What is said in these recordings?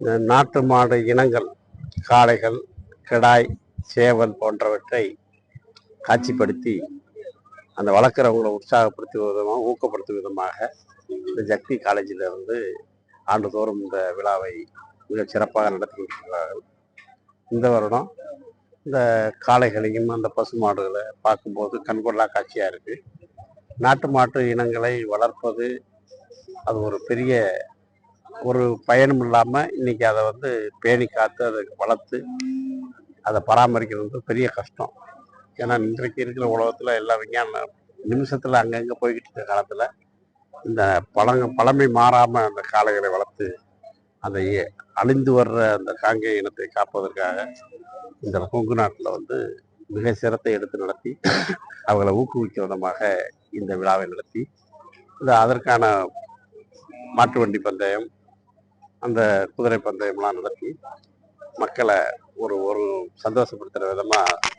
இந்த நாட்டு மாடு இனங்கள் காளைகள் கிடாய் சேவல் போன்றவற்றை காட்சிப்படுத்தி அந்த வளர்க்குறவங்களை உற்சாகப்படுத்தும் விதமாக ஊக்கப்படுத்தும் விதமாக இந்த ஜக்தி காலேஜில் இருந்து ஆண்டுதோறும் இந்த விழாவை மிக சிறப்பாக நடத்தி இந்த வருடம் இந்த காளைகளையும் அந்த பசு மாடுகளை பார்க்கும்போது கண்கொள்ளா காட்சியாக இருக்குது நாட்டு மாட்டு இனங்களை வளர்ப்பது அது ஒரு பெரிய ஒரு பயனும் இல்லாமல் இன்னைக்கு அதை வந்து பேணி காத்து அதை வளர்த்து அதை பராமரிக்கிறது பெரிய கஷ்டம். ஏன்னா இன்றைக்கு இருக்கிற உலகத்தில் எல்லா விஞ்ஞான நிமிஷத்தில் அங்கங்கே போய்கிட்டு இருக்க காலத்தில் இந்த பழங்க பழமை மாறாமல் அந்த காளைகளை வளர்த்து அதை அழிந்து வர்ற அந்த காங்கேய இனத்தை காப்பதற்காக இந்த கொங்கு நாட்டில் வந்து மிக சிரத்தை எடுத்து நடத்தி அவங்களை ஊக்குவிக்கும் விதமாக இந்த விழாவை நடத்தி இந்த அதற்கான மாட்டு வண்டி பந்தயம் அந்த குதிரை பந்தயம்லாம் நடத்தி மக்களை ஒரு ஒரு சந்தோஷப்படுத்துகிற விதமாக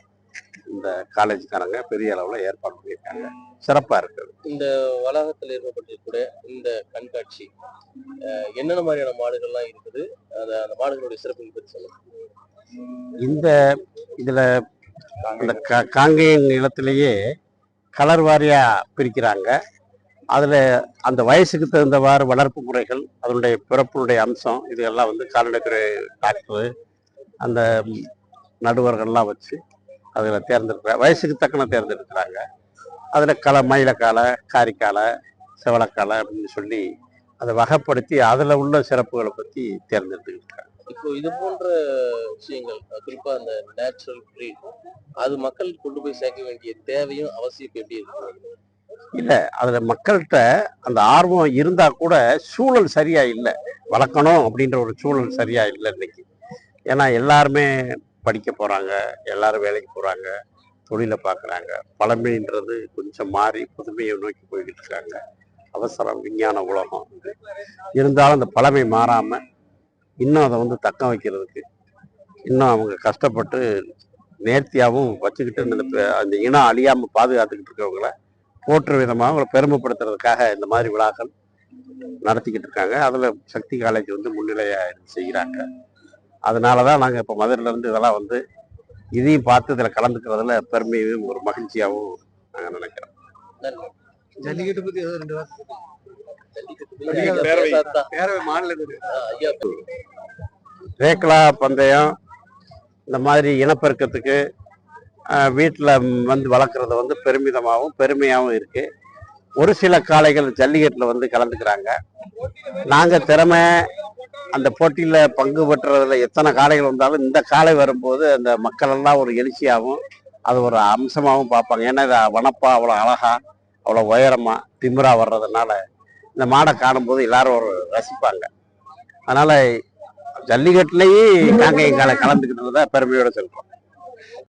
இந்த காலேஜ்காரங்க பெரிய அளவில் ஏற்பாடு பண்ணியிருக்காங்க. சிறப்பாக இருக்குது இந்த வளாகத்தில் ஏற்பட்டிருக்கக்கூடிய இந்த கண்காட்சி என்னென்ன மாதிரியான மாடுகள்லாம் இருக்குது? அந்த அந்த மாடுகளுடைய சிறப்பு பற்றி சொல்லுங்க. இந்த இதில் அந்த கா காங்கேயன் நிலத்திலேயே கலர் வாரியாக பிரிக்கிறாங்க. அதில் அந்த வயசுக்கு தகுந்தவாறு வளர்ப்பு முறைகள் அதனுடைய பிறப்பினுடைய அம்சம் இதெல்லாம் வந்து கால்நடைத்துறை டாக்டரு அந்த நடுவர்கள்லாம் வச்சு அதில் தேர்ந்தெடுக்கிற வயசுக்கு தக்கன தேர்ந்தெடுக்கிறாங்க. அதில் களை மயிலக்காலை காரிக்காலை செவலக்காலை அப்படின்னு சொல்லி அதை வகைப்படுத்தி அதில் உள்ள சிறப்புகளை பற்றி தேர்ந்தெடுத்துக்கிட்டாங்க. இப்போ இது போன்ற விஷயங்கள் குறிப்பாக அந்த நேச்சுரல் ப்ரீட் அது மக்களுக்கு கொண்டு போய் சேர்க்க வேண்டிய தேவையும் அவசியம் எப்படி இருக்கு? இல்லை அதில் மக்கள்கிட்ட அந்த ஆர்வம் இருந்தால் கூட சூழல் சரியாக இல்லை. வளர்க்கணும் அப்படின்ற ஒரு சூழல் சரியாக இல்லை இன்னைக்கு. ஏன்னா எல்லாருமே படிக்க போகிறாங்க எல்லாரும் வேலைக்கு போகிறாங்க தொழிலை பார்க்குறாங்க பழமைன்றது கொஞ்சம் மாறி புதுமையை நோக்கி போய்கிட்டு இருக்காங்க. அவசரம் விஞ்ஞான உலகம். இருந்தாலும் அந்த பழமை மாறாமல் இன்னும் அதை வந்து தக்க வைக்கிறதுக்கு இன்னும் அவங்க கஷ்டப்பட்டு நேர்த்தியாகவும் வச்சுக்கிட்டு அந்த இனம் அழியாமல் பாதுகாத்துக்கிட்டு இருக்கவங்கள போற்று விதமாக அவங்களை பெருமைப்படுத்துறதுக்காக இந்த மாதிரி விழாக்கள் நடத்திக்கிட்டு இருக்காங்க. அதில் சக்தி காலேஜ் வந்து முன்னிலையாக இருந்து செய்கிறாங்க. அதனால தான் நாங்கள் இப்போ மதுரையில இருந்து இதெல்லாம் வந்து இதையும் பார்த்து இதில் கலந்துக்கிறதுல பெருமையும் ஒரு மகிழ்ச்சியாகவும் நாங்கள் நினைக்கிறோம். ஜல்லிக்கட்டு ரெண்டு பேரவை. ரேக்லா பந்தயம் இந்த மாதிரி இனப்பெருக்கத்துக்கு வீட்டில் வந்து வளர்க்குறது வந்து பெருமிதமாகவும் பெருமையாகவும் இருக்குது ஒரு சில காளைகள் ஜல்லிக்கட்டில் வந்து கலந்துக்கிறாங்க. நாங்கள் திறமை அந்த போட்டியில் பங்கு பெற்றதில் எத்தனை காளைகள் வந்தாலும் இந்த காளை வரும்போது அந்த மக்களெல்லாம் ஒரு எழுச்சியாகவும் அது ஒரு அம்சமாகவும் பார்ப்பாங்க. ஏன்னா இது வனப்பா அவ்வளோ அழகா அவ்வளோ உயரமாக திமிராக வர்றதுனால இந்த மாடை காணும்போது எல்லாரும் ஒரு ரசிப்பாங்க. அதனால் ஜல்லிக்கட்டுலேயே நாங்கள் எங்களை தான் பெருமையோடு சொல்கிறோம்